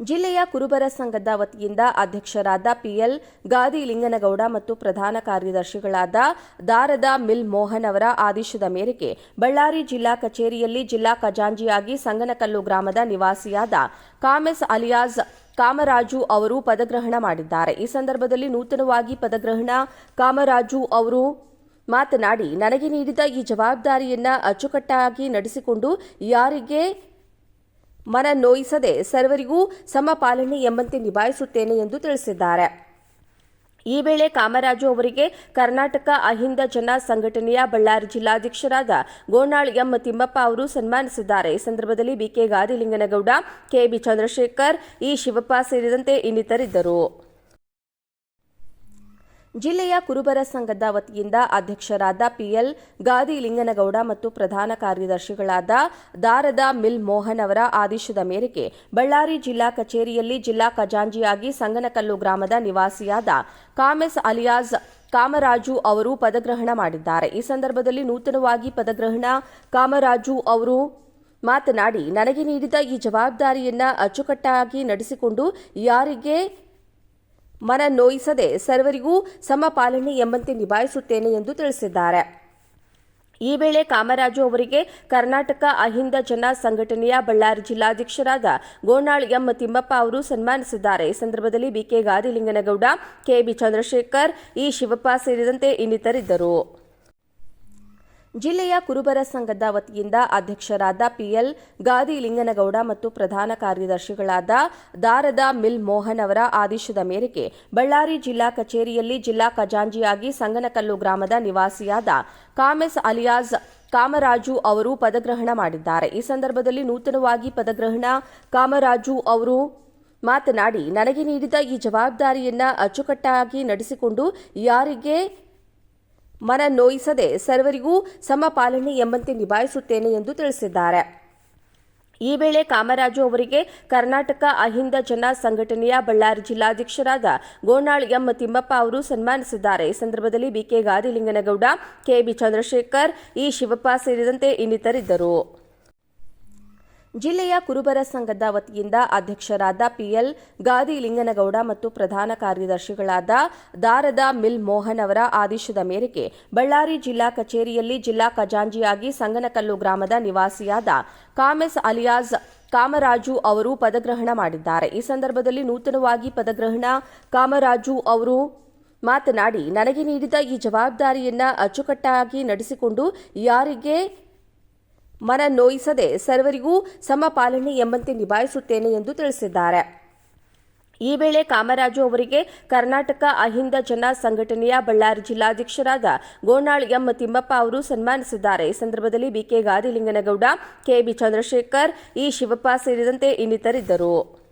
ಜಿಲ್ಲೆಯ ಕುರುಬರ ಸಂಘದ ವತಿಯಿಂದ ಅಧ್ಯಕ್ಷರಾದ ಪಿಎಲ್ ಗಾದಿ ಲಿಂಗನಗೌಡ ಮತ್ತು ಪ್ರಧಾನ ಕಾರ್ಯದರ್ಶಿಗಳಾದ ದಾರದ ಮಿಲ್ ಮೋಹನ್ ಅವರ ಆದೇಶದ ಮೇರೆಗೆ ಬಳ್ಳಾರಿ ಜಿಲ್ಲಾ ಕಚೇರಿಯಲ್ಲಿ ಜಿಲ್ಲಾ ಖಜಾಂಜಿಯಾಗಿ ಸಂಗನಕಲ್ಲು ಗ್ರಾಮದ ನಿವಾಸಿಯಾದ ಕಾಮೆಸ್ ಅಲಿಯಾಜ್ ಕಾಮರಾಜು ಅವರು ಪದಗ್ರಹಣ ಮಾಡಿದ್ದಾರೆ. ಈ ಸಂದರ್ಭದಲ್ಲಿ ನೂತನವಾಗಿ ಪದಗ್ರಹಣ, ಕಾಮರಾಜು ಅವರು ಮಾತನಾಡಿ, ನನಗೆ ನೀಡಿದ ಈ ಜವಾಬ್ದಾರಿಯನ್ನು ಅಚ್ಚುಕಟ್ಟಾಗಿ ನಡೆಸಿಕೊಂಡು ಯಾರಿಗೆ ಮನ ನೋಯಿಸದೆ ಸರ್ವರಿಗೂ ಸಮಪಾಲನೆ ಎಂಬಂತೆ ನಿಭಾಯಿಸುತ್ತೇನೆ ಎಂದು ತಿಳಿಸಿದ್ದಾರೆ. ಈ ವೇಳೆ ಕಾಮರಾಜು ಅವರಿಗೆ ಕರ್ನಾಟಕ ಅಹಿಂದ ಜನ ಸಂಘಟನೆಯ ಬಳ್ಳಾರಿ ಜಿಲ್ಲಾಧ್ಯಕ್ಷರಾದ ಗೋನಾಳ್ ಎಂ ತಿಮ್ಮಪ್ಪ ಅವರು ಸನ್ಮಾನಿಸಿದ್ದಾರೆ. ಈ ಸಂದರ್ಭದಲ್ಲಿ BK Gadilinganagouda KB Chandrashekar, E Shivappa ಸೇರಿದಂತೆ ಇನ್ನಿತರಿದ್ದರು. ಜಿಲ್ಲೆಯ ಕುರುಬರ ಸಂಘದ ವತಿಯಿಂದ ಅಧ್ಯಕ್ಷರಾದ ಪಿಎಲ್ ಗಾದಿ ಲಿಂಗನಗೌಡ ಮತ್ತು ಪ್ರಧಾನ ಕಾರ್ಯದರ್ಶಿಗಳಾದ ದಾರದ ಮಿಲ್ ಮೋಹನ್ ಅವರ ಆದೇಶದ ಮೇರೆಗೆ ಬಳ್ಳಾರಿ ಜಿಲ್ಲಾ ಕಚೇರಿಯಲ್ಲಿ ಜಿಲ್ಲಾ ಖಜಾಂಜಿಯಾಗಿ ಸಂಗನಕಲ್ಲು ಗ್ರಾಮದ ನಿವಾಸಿಯಾದ ಕಾಮೆಸ್ ಅಲಿಯಾಸ್ ಕಾಮರಾಜು ಅವರು ಪದಗ್ರಹಣ ಮಾಡಿದ್ದಾರೆ. ಈ ಸಂದರ್ಭದಲ್ಲಿ ನೂತನವಾಗಿ ಪದಗ್ರಹಣ ಕಾಮರಾಜು ಅವರು ಮಾತನಾಡಿ, ನನಗೆ ನೀಡಿದ ಈ ಜವಾಬ್ದಾರಿಯನ್ನು ಅಚ್ಚುಕಟ್ಟಾಗಿ ನಡೆಸಿಕೊಂಡು ಯಾರಿಗೆ ಮನ ನೋಯಿಸದೆ ಸರ್ವರಿಗೂ ಸಮಪಾಲನೆ ಎಂಬಂತೆ ನಿಭಾಯಿಸುತ್ತೇನೆ ಎಂದು ತಿಳಿಸಿದ್ದಾರೆ. ಈ ವೇಳೆ ಕಾಮರಾಜು ಅವರಿಗೆ ಕರ್ನಾಟಕ ಅಹಿಂದ ಜನ ಸಂಘಟನೆಯ ಬಳ್ಳಾರಿ ಜಿಲ್ಲಾಧ್ಯಕ್ಷರಾದ ಗೋನಾಳ್ ಎಂ ತಿಮ್ಮಪ್ಪ ಅವರು ಸನ್ಮಾನಿಸಿದ್ದಾರೆ. ಈ ಸಂದರ್ಭದಲ್ಲಿ BK Gadilinganagouda KB Chandrashekar, E Shivappa ಸೇರಿದಂತೆ ಇನ್ನಿತರಿದ್ದರು. ಜಿಲ್ಲೆಯ ಕುರುಬರ ಸಂಘದ ವತಿಯಿಂದ ಅಧ್ಯಕ್ಷರಾದ ಪಿಎಲ್ ಗಾದಿ ಲಿಂಗನಗೌಡ ಮತ್ತು ಪ್ರಧಾನ ಕಾರ್ಯದರ್ಶಿಗಳಾದ ದಾರದ ಮಿಲ್ ಮೋಹನ್ ಅವರ ಆದೇಶದ ಮೇರೆಗೆ ಬಳ್ಳಾರಿ ಜಿಲ್ಲಾ ಕಚೇರಿಯಲ್ಲಿ ಜಿಲ್ಲಾ ಖಜಾಂಜಿಯಾಗಿ ಸಂಗನಕಲ್ಲು ಗ್ರಾಮದ ನಿವಾಸಿಯಾದ ಕಾಮೆಸ್ ಅಲಿಯಾಸ್ ಕಾಮರಾಜು ಅವರು ಪದಗ್ರಹಣ ಮಾಡಿದ್ದಾರೆ. ಈ ಸಂದರ್ಭದಲ್ಲಿ ನೂತನವಾಗಿ ಪದಗ್ರಹಣ ಕಾಮರಾಜು ಅವರು ಮಾತನಾಡಿ, ನನಗೆ ನೀಡಿದ ಈ ಜವಾಬ್ದಾರಿಯನ್ನ ಅಚ್ಚುಕಟ್ಟಾಗಿ ನಡೆಸಿಕೊಂಡು ಯಾರಿಗೆ ಮನ ನೋಯಿಸದೆ ಸರ್ವರಿಗೂ ಸಮಪಾಲನೆ ಎಂಬಂತೆ ನಿಭಾಯಿಸುತ್ತೇನೆ ಎಂದು ತಿಳಿಸಿದ್ದಾರೆ. ಈ ವೇಳೆ ಕಾಮರಾಜು ಅವರಿಗೆ ಕರ್ನಾಟಕ ಅಹಿಂದ ಜನ ಸಂಘಟನೆಯ ಬಳ್ಳಾರಿ ಜಿಲ್ಲಾಧ್ಯಕ್ಷರಾದ ಗೋನಾಳ್ ಎಂ ತಿಮ್ಮಪ್ಪ ಅವರು ಸನ್ಮಾನಿಸಿದ್ದಾರೆ. ಈ ಸಂದರ್ಭದಲ್ಲಿ BK Gadilinganagouda KB Chandrashekar, E Shivappa ಸೇರಿದಂತೆ ಇನ್ನಿತರಿದ್ದರು. ಜಿಲ್ಲೆಯ ಕುರುಬರ ಸಂಘದ ವತಿಯಿಂದ ಅಧ್ಯಕ್ಷರಾದ ಪಿಎಲ್ ಗಾದಿ ಲಿಂಗನಗೌಡ ಮತ್ತು ಪ್ರಧಾನ ಕಾರ್ಯದರ್ಶಿಗಳಾದ ದಾರದ ಮಿಲ್ ಮೋಹನ್ ಅವರ ಆದೇಶದ ಮೇರೆಗೆ ಬಳ್ಳಾರಿ ಜಿಲ್ಲಾ ಕಚೇರಿಯಲ್ಲಿ ಜಿಲ್ಲಾ ಖಜಾಂಜಿಯಾಗಿ ಸಂಗನಕಲ್ಲು ಗ್ರಾಮದ ನಿವಾಸಿಯಾದ ಕಾಮೆಸ್ ಅಲಿಯಾಸ್ ಕಾಮರಾಜು ಅವರು ಪದಗ್ರಹಣ ಮಾಡಿದ್ದಾರೆ. ಈ ಸಂದರ್ಭದಲ್ಲಿ ನೂತನವಾಗಿ ಪದಗ್ರಹಣ ಕಾಮರಾಜು ಅವರು ಮಾತನಾಡಿ, ನನಗೆ ನೀಡಿದ ಈ ಜವಾಬ್ದಾರಿಯನ್ನ ಅಚ್ಚುಕಟ್ಟಾಗಿ ನಡೆಸಿಕೊಂಡು ಯಾರಿಗೆ ಮನ ನೋಯಿಸದೆ ಸರ್ವರಿಗೂ ಸಮಪಾಲನೆ ಎಂಬಂತೆ ನಿಭಾಯಿಸುತ್ತೇನೆ ಎಂದು ತಿಳಿಸಿದ್ದಾರೆ. ಈ ವೇಳೆ ಕಾಮರಾಜು ಅವರಿಗೆ ಕರ್ನಾಟಕ ಅಹಿಂದ ಜನ ಸಂಘಟನೆಯ ಬಳ್ಳಾರಿ ಜಿಲ್ಲಾಧ್ಯಕ್ಷರಾದ ಗೋನಾಳ್ ಎಂ ತಿಮ್ಮಪ್ಪ ಅವರು ಸನ್ಮಾನಿಸಿದ್ದಾರೆ. ಈ ಸಂದರ್ಭದಲ್ಲಿ BK Gadilinganagouda KB Chandrashekar, E Shivappa ಸೇರಿದಂತೆ ಇನ್ನಿತರಿದ್ದರು.